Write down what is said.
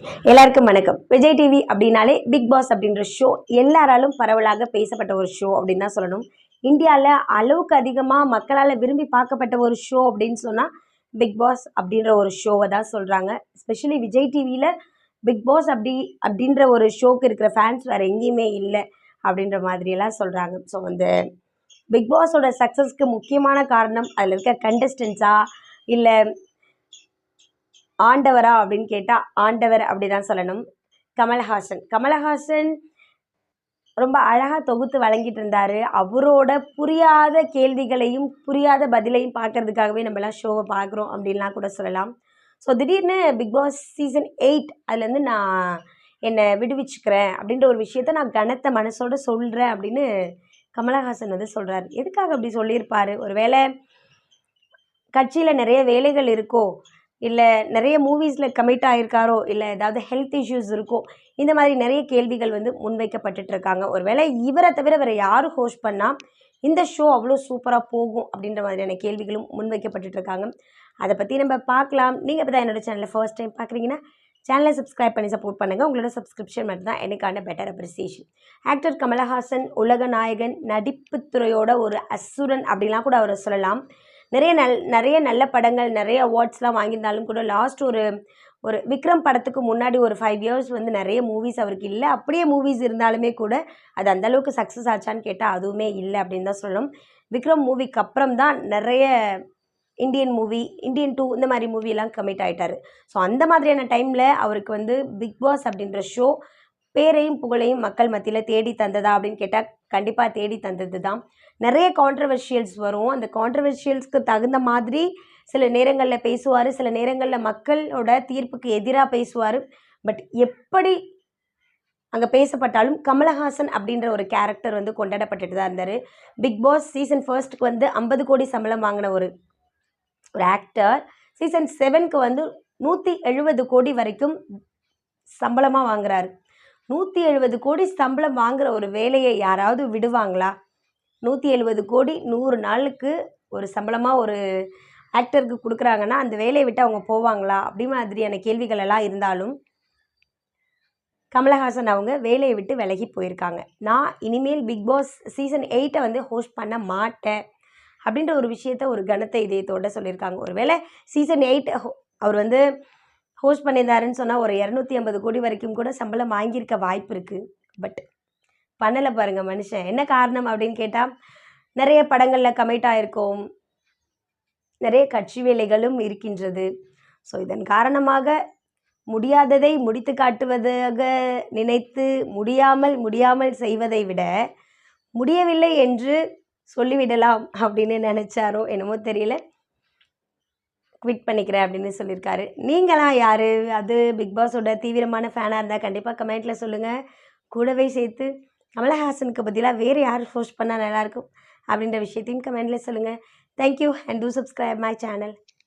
எல்லாருக்கும் வணக்கம். விஜய் டிவி அப்படின்னாலே பிக் பாஸ் அப்படின்ற ஷோ எல்லாராலும் பரவலாக பேசப்பட்ட ஒரு ஷோ அப்படின்னு தான் சொல்லணும். இந்தியாவில் அளவுக்கு அதிகமாக மக்களால் விரும்பி பார்க்கப்பட்ட ஒரு ஷோ அப்படின்னு சொன்னால் பிக் பாஸ் அப்படின்ற ஒரு ஷோவை தான் சொல்கிறாங்க ஸ்பெஷலி விஜய் டிவியில் பிக் பாஸ் அப்படி அப்படின்ற ஒரு ஷோக்கு இருக்கிற ஃபேன்ஸ் வேறு எங்கேயுமே இல்லை அப்படின்ற மாதிரியெல்லாம் சொல்கிறாங்க ஸோ அந்த பிக் பாஸோட சக்ஸஸ்க்கு முக்கியமான காரணம் அதில் இருக்க கண்டஸ்டன்ஸா இல்லை ஆண்டவரா அப்படின்னு கேட்டால் ஆண்டவர் அப்படி தான் சொல்லணும். கமலஹாசன். கமலஹாசன் ரொம்ப அழகாக தொகுத்து வழங்கிட்டு இருந்தார். அவரோட புரியாத கேள்விகளையும் புரியாத பதிலையும் பார்க்கறதுக்காகவே நம்மளாம் ஷோவை பார்க்குறோம் அப்படின்லாம் கூட சொல்லலாம். ஸோ திடீர்னு பிக் பாஸ் சீசன் எயிட் அதுலேருந்து நான் என்னை விடுவிச்சுக்கிறேன் அப்படின்ற ஒரு விஷயத்த நான் கனத்த மனசோடு சொல்கிறேன் அப்படின்னு கமலஹாசன் வந்து சொல்கிறாரு எதுக்காக அப்படி சொல்லியிருப்பாரு? ஒருவேளை கட்சியில் நிறைய வேலைகள் இருக்கோ இல்லை நிறைய மூவிஸில் கமிட் ஆகிருக்காரோ இல்லை ஏதாவது ஹெல்த் இஷ்யூஸ் இருக்கோ இந்த மாதிரி நிறைய கேள்விகள் வந்து முன்வைக்கப்பட்டுட்டு இருக்காங்க ஒருவேளை இவரை தவிர வேறு யார் ஹோஸ்ட் பண்ணால் இந்த ஷோ அவ்வளோ சூப்பராக போகும் அப்படின்ற மாதிரியான கேள்விகளும் முன்வைக்கப்பட்டுட்டு இருக்காங்க அதை பற்றி நம்ம பார்க்கலாம். நீங்கள் இப்போ தான் என்னோட சேனலை ஃபர்ஸ்ட் டைம் பார்க்குறீங்கன்னா சேனலை சப்ஸ்கிரைப் பண்ணி சப்போர்ட் பண்ணுங்கள் உங்களோட சப்ஸ்கிரிப்ஷன் மட்டும் தான் எனக்கான பெட்டர் அப்ரிசியேஷன் ஆக்டர் கமலஹாசன் உலக நாயகன் நடிப்புத்துறையோட ஒரு அசுரன் அப்படிலாம் கூட அவரை சொல்லலாம். நிறைய நல் நிறைய நல்ல படங்கள் நிறைய அவார்ட்ஸ்லாம் வாங்கியிருந்தாலும் கூட லாஸ்ட் ஒரு ஒரு விக்ரம் படத்துக்கு முன்னாடி ஒரு ஃபைவ் இயர்ஸ் வந்து நிறைய மூவிஸ் அவருக்கு இல்லை. அப்படியே மூவிஸ் இருந்தாலுமே கூட அது அந்தளவுக்கு சக்ஸஸ் ஆச்சான்னு கேட்டால் அதுவுமே இல்லை அப்படின்னு தான் சொல்லணும். விக்ரம் மூவிக்கு அப்புறம் தான் நிறைய இந்தியன் மூவி இந்தியன் டூ இந்த மாதிரி மூவிலாம் கமிட் ஆகிட்டார் ஸோ அந்த மாதிரியான டைமில் அவருக்கு வந்து பிக் பாஸ் அப்படின்ற ஷோ பேரையும் புகழையும் மக்கள் மத்தியில் தேடி தந்ததா அப்படின்னு கேட்டால் கண்டிப்பாக தேடி தந்தது தான் நிறைய கான்ட்ரவர்ஷியல்ஸ் வரும். அந்த கான்ட்ரவர்ஷியல்ஸ்க்கு தகுந்த மாதிரி சில நேரங்களில் பேசுவார். சில நேரங்களில் மக்களோட தீர்ப்புக்கு எதிராக பேசுவார். பட் எப்படி அங்கே பேசப்பட்டாலும் கமலஹாசன் அப்படின்ற ஒரு கேரக்டர் வந்து கொண்டாடப்பட்டுட்டு தான் இருந்தார். பிக் பாஸ் சீசன் ஃபர்ஸ்ட்டுக்கு வந்து ஐம்பது கோடி சம்பளம் வாங்கின ஒரு ஒரு ஆக்டர் சீசன் செவனுக்கு வந்து நூற்றி எழுபது கோடி வரைக்கும் சம்பளமாக வாங்குறாரு. நூற்றி எழுபது கோடி சம்பளம் வாங்குற ஒரு வேலையை யாராவது விடுவாங்களா? நூற்றி எழுபது கோடி நூறு நாளுக்கு ஒரு சம்பளமாக ஒரு ஆக்டருக்கு கொடுக்குறாங்கன்னா அந்த வேலையை விட்டு அவங்க போவாங்களா? அப்படி மாதிரியான கேள்விகள் எல்லாம் இருந்தாலும் கமலஹாசன் அவங்க வேலையை விட்டு விலகி போயிருக்காங்க. நான் இனிமேல் பிக் பாஸ் சீசன் எயிட்டை வந்து ஹோஸ்ட் பண்ண மாட்டேன் அப்படின்ற ஒரு விஷயத்த ஒரு கனத்த இதயத்தோட சொல்லியிருக்காங்க. ஒருவேளை சீசன் எயிட் அவர் வந்து ஹோஸ்ட் பண்ணியிருந்தாருன்னு சொன்னால் ஒரு இரநூத்தி ஐம்பது கோடி வரைக்கும் கூட சம்பளம் வாங்கியிருக்க வாய்ப்பு இருக்குது பட் பண்ணலை பாருங்கள் மனுஷன். என்ன காரணம் அப்படின்னு கேட்டால் நிறைய படங்களில் கமிட் ஆகிருக்கோம் நிறைய கட்சி வேலைகளும் இருக்கின்றது. ஸோ இதன் காரணமாக முடியாததை முடித்து காட்டுவதாக நினைத்து முடியாமல் முடியாமல் செய்வதை விட முடியவில்லை என்று சொல்லிவிடலாம் அப்படின்னு நினச்சாரோ என்னமோ தெரியல. குவிட் பண்ணிக்கிறேன் அப்படின்னு சொல்லியிருக்காரு. நீங்களாம் யார்? அது பிக் பாஸோட தீவிரமான ஃபேனாக இருந்தால் கண்டிப்பாக கமெண்ட்டில் சொல்லுங்கள் கூடவே சேர்த்து கமலஹாசனுக்கு பதிலாக வேறு யார் ஹோஸ்ட் பண்ணால் நல்லாயிருக்கும் அப்படின்ற விஷயத்தையும் கமெண்ட்டில் சொல்லுங்கள் thank you and do subscribe my channel